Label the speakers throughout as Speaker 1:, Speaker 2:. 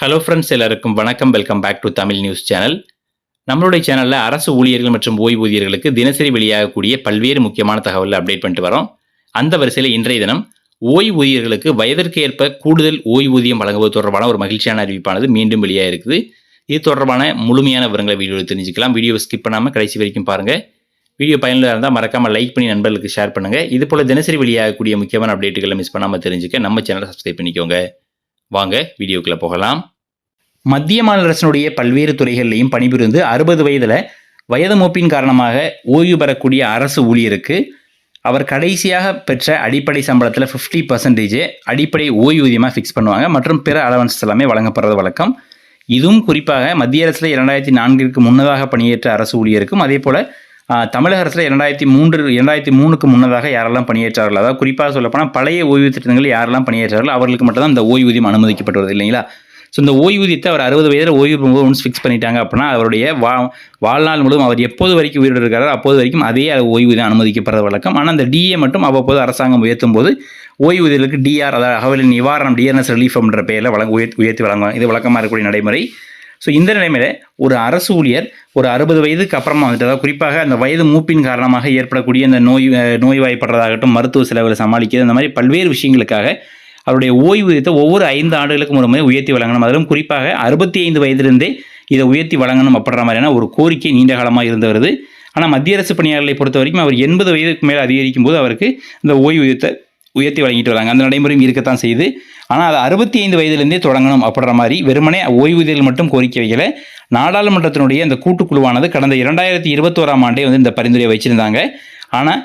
Speaker 1: Hello friends எல்லாருக்கும் வணக்கம். Welcome back to Tamil news channel நம்மளுடைய சேனலில் அரசு ஊழியர்கள் மற்றும் ஓய்வூதியர்களுக்கு தினசரி வெளியாகக்கூடிய பல்வேறு முக்கியமான தகவலை அப்டேட் பண்ணிட்டு வரோம். அந்த வரிசையில் இன்றைய தினம் ஓய்வூதியர்களுக்கு வயதிற்கு ஏற்ப கூடுதல் ஓய்வூதியம் வழங்குவது தொடர்பான ஒரு மகிழ்ச்சியான அறிவிப்பானது மீண்டும் வெளியாக இருக்குது இது தொடர்பான முழுமையான விவரங்களை வீடியோவில் தெரிஞ்சுக்கலாம். வீடியோவை ஸ்கிப் பண்ணாமல் கடைசி வரைக்கும் பாருங்கள் வீடியோ பயனில் இருந்தால் மறக்காமல் லைக் பண்ணி நண்பர்களுக்கு ஷேர் பண்ணுங்கள் இது போல் தினசரி வெளியாகக்கூடிய முக்கியமான அப்டேட்டுகளை மிஸ் பண்ணாமல் தெரிஞ்சுக்க நம்ம சேனலை சப்ஸ்கிரைப் பண்ணிக்கோங்க. வாங்க வீடியோக்குள்ளே போகலாம். மத்திய மாநில அரசினுடைய பல்வேறு துறைகளிலையும் பணிபுரிந்து அறுபது வயதில் வயது மூப்பின் காரணமாக ஓய்வு பெறக்கூடிய அரசு ஊழியருக்கு அவர் கடைசியாக பெற்ற அடிப்படை சம்பளத்தில் ஃபிஃப்டி பர்சன்டேஜ் அடிப்படை ஓய்வூதியமாக ஃபிக்ஸ் பண்ணுவாங்க. மற்றும் பிற அலவன்ஸ் எல்லாமே வழங்கப்படுறது வழக்கம். இதுவும் குறிப்பாக மத்திய அரசில் இரண்டாயிரத்தி நான்கிற்கு முன்னதாக பணியேற்ற அரசு ஊழியருக்கும் அதே போல் தமிழக அரசில் இரண்டாயிரத்தி மூன்று இரண்டாயிரத்தி மூணுக்கு முன்னதாக யாரெல்லாம் பணியேற்றார்கள்? அதாவது குறிப்பாக சொல்லப்போனால் பழைய ஓய்வு திட்டங்கள் யாரெல்லாம் பணியேற்றார்கள் அவர்களுக்கு மட்டும்தான் இந்த ஓய்வூதியம் அனுமதிக்கப்பட்டு வருது இல்லைங்களா? ஸோ இந்த ஓய்வூதியத்தை அவர் அறுபது வயதில் ஓய்வு பெறும்போது ஃபிக்ஸ் பண்ணிட்டாங்க அப்படின்னா அவருடைய வா வாழ்நாள் முழுவதும் அவர் எப்போது வரைக்கும் உயிரோடு இருக்காரோ அப்போது வரைக்கும் அதே ஓய்வூதியம் அனுமதிக்கப்படுற வழக்கம். ஆனால் அந்த டிஏ மட்டும் அவ்வப்போது அரசாங்கம் உயர்த்தும் போது ஓய்வூதியர்களுக்கு டிஆர் அதாவது அகவலின் நிவாரணம் டிஆர்எஸ் ரிலீஃப் என்ற பெயரில் வழங்க உயர்த்தி உயர்த்தி வழங்குவாங்க. இது வழக்கமாக இருக்கக்கூடிய நடைமுறை. ஸோ இந்த நிலைமையில் ஒரு அரசு ஊழியர் ஒரு அறுபது வயதுக்கு அப்புறமா வந்துட்டு அதாவது குறிப்பாக அந்த வயது மூப்பின் காரணமாக ஏற்படக்கூடிய இந்த நோய் நோய்வாய்ப்படுறதாகட்டும் மருத்துவ செலவுகளை சமாளிக்கிறது அந்த மாதிரி பல்வேறு விஷயங்களுக்காக அவருடைய ஓய்வூதியத்தை ஒவ்வொரு ஐந்து ஆண்டுகளுக்கும் ஒரு முறை உயர்த்தி வழங்கணும். அதிலும் குறிப்பாக அறுபத்தி ஐந்து வயதிலிருந்தே இதை உயர்த்தி வழங்கணும் அப்படின்ற மாதிரியான ஒரு கோரிக்கை நீண்ட காலமாக இருந்து வருது. ஆனால் மத்திய அரசு பணியாளர்களை பொறுத்த வரைக்கும் அவர் எண்பது வயதுக்கு மேலே அதிகரிக்கும் போது அவருக்கு இந்த ஓய்வூதியத்தை உயர்த்தி வழங்கிட்டு வராங்க. அந்த நடைமுறையும் இருக்கத்தான் செய்யுது. ஆனால் அது அறுபத்தி ஐந்து வயதிலிருந்தே தொடங்கணும் அப்படின்ற மாதிரி வெறுமனே ஓய்வூதியர்கள் மட்டும் கோரிக்கை வைக்கல. நாடாளுமன்றத்தினுடைய அந்த கூட்டுக்குழுவானது கடந்த இரண்டாயிரத்தி இருபத்தோராம் ஆண்டே வந்து இந்த பரிந்துரையை வச்சுருந்தாங்க. ஆனால்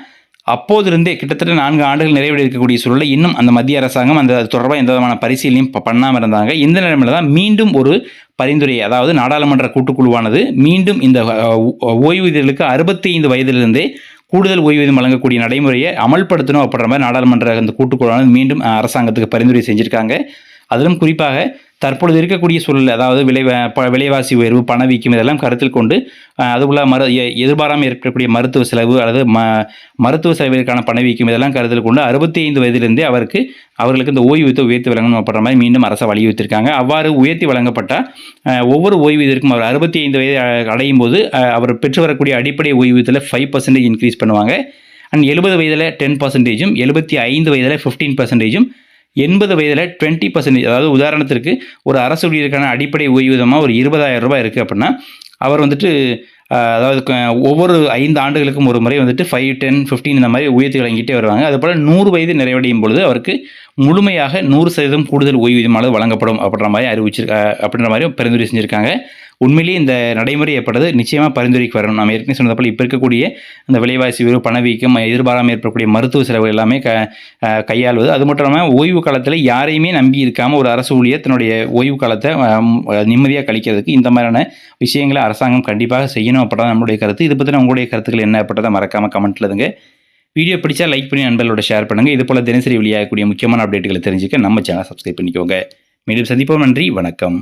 Speaker 1: அப்போதிருந்தே கிட்டத்தட்ட நான்கு ஆண்டுகள் நிறைவடைய இருக்கக்கூடிய சூழலில் இன்னும் அந்த மத்திய அரசாங்கம் அந்த தொடர்பாக எந்த விதமான பரிசீலனையும் பண்ணாமல் இருந்தாங்க. இந்த நிலைமையில் தான் மீண்டும் ஒரு பரிந்துரை அதாவது நாடாளுமன்ற கூட்டுக்குழுவானது மீண்டும் இந்த ஓய்வூதியர்களுக்கு அறுபத்தி ஐந்து வயதிலிருந்தே கூடுதல் ஓய்வூதியம் வழங்கக்கூடிய நடைமுறையை அமல்படுத்தணும் அப்படின்ற மாதிரி நாடாளுமன்ற அந்த கூட்டுக்குழுவானது மீண்டும் அரசாங்கத்துக்கு பரிந்துரை செஞ்சுருக்காங்க. அதிலும் குறிப்பாக தற்பொழுது இருக்கக்கூடிய சூழல் அதாவது விலை விலைவாசி உயர்வு பணவீக்கம் இதெல்லாம் கருத்தில் கொண்டு அதுபோல் மரு எதிர்பாராமல் இருக்கக்கூடிய மருத்துவ செலவு அல்லது ம மருத்துவ செலவிற்கான பணவீக்கம் இதெல்லாம் கருத்தில் கொண்டு அறுபத்தி ஐந்து வயதிலிருந்தே அவருக்கு அவர்களுக்கு இந்த ஓய்வூதியத்தை உயர்த்தி வழங்கணும் அப்படின்ற மாதிரி மீண்டும் அரசை வலியுறுத்திருக்காங்க அவ்வாறு உயர்த்தி வழங்கப்பட்டால் ஒவ்வொரு ஓய்வூதியருக்கும் அவர் அறுபத்தி ஐந்து வயது அடையும் போது அவர் பெற்று வரக்கூடிய அடிப்படை ஓய்வூதியத்தில் ஃபைவ் பர்சன்டேஜ் இன்க்ரீஸ் பண்ணுவாங்க. அண்ட் எழுபது வயதில் டென் பர்சன்டேஜும் எழுபத்தி ஐந்து வயதில் ஃபிஃப்டீன் பர்சன்டேஜும் எண்பது வயதில் டுவெண்ட்டி பர்சன்டேஜ் அதாவது உதாரணத்திற்கு ஒரு அரசு ஊழியருக்கான அடிப்படை ஓய்வூதியமாக ஒரு இருபதாயிரம் ரூபாய் இருக்குது அப்படின்னா அவர் வந்துட்டு அதாவது ஒவ்வொரு ஐந்து ஆண்டுகளுக்கும் ஒரு முறை வந்துட்டு ஃபைவ் டென் ஃபிஃப்டீன் இந்த மாதிரி உயர்த்தி வழங்கிட்டே வருவாங்க. அதுபோல் நூறு வயது நிறைவடையும் பொழுது அவருக்கு முழுமையாக நூறு சதவீதம் கூடுதல் ஓய்வூதியமானது வழங்கப்படும் அப்படின்ற மாதிரி அறிவிச்சிருக்கா அப்படின்ற மாதிரி பரிந்துரை செஞ்சுருக்காங்க. உண்மையிலேயே இந்த நடைமுறை ஏற்படுறது நிச்சயமாக பரிந்துரைக்கு வரணும். நம்ம ஏற்கனவே சொன்னதப்போல் இப்போ இருக்கக்கூடிய அந்த விலைவாசி உயர்வு பணவீக்கம் எதிர்பாராமல் ஏற்படக்கூடிய மருத்துவ செலவு எல்லாமே க கையாள்வது. அது மட்டும் இல்லாமல் ஓய்வு காலத்தில் யாரையுமே நம்பி இருக்காமல் ஒரு அரசு ஊழியர் தன்னுடைய ஓய்வு காலத்தை நிம்மதியாக கழிக்கிறதுக்கு இந்த மாதிரியான விஷயங்களை அரசாங்கம் கண்டிப்பாக செய்யணும் அப்படிதான் நம்மளுடைய கருத்து. இது பற்றின உங்களுடைய கருத்துக்கள் என்ன அப்படின்றத மறக்காமல் கமெண்ட்டில் இருங்க வீடியோ பிடிச்சா லைக் பண்ணி நண்பர்களோட ஷேர் பண்ணுங்கள் இது போல் தினசரி வெளியாகக்கூடிய முக்கியமான அப்டேட்டுகளை தெரிஞ்சுக்க நம்ம சேனல் சப்ஸ்கிரைப் பண்ணிக்கோங்க. மீண்டும் சந்திப்போம். நன்றி. வணக்கம்.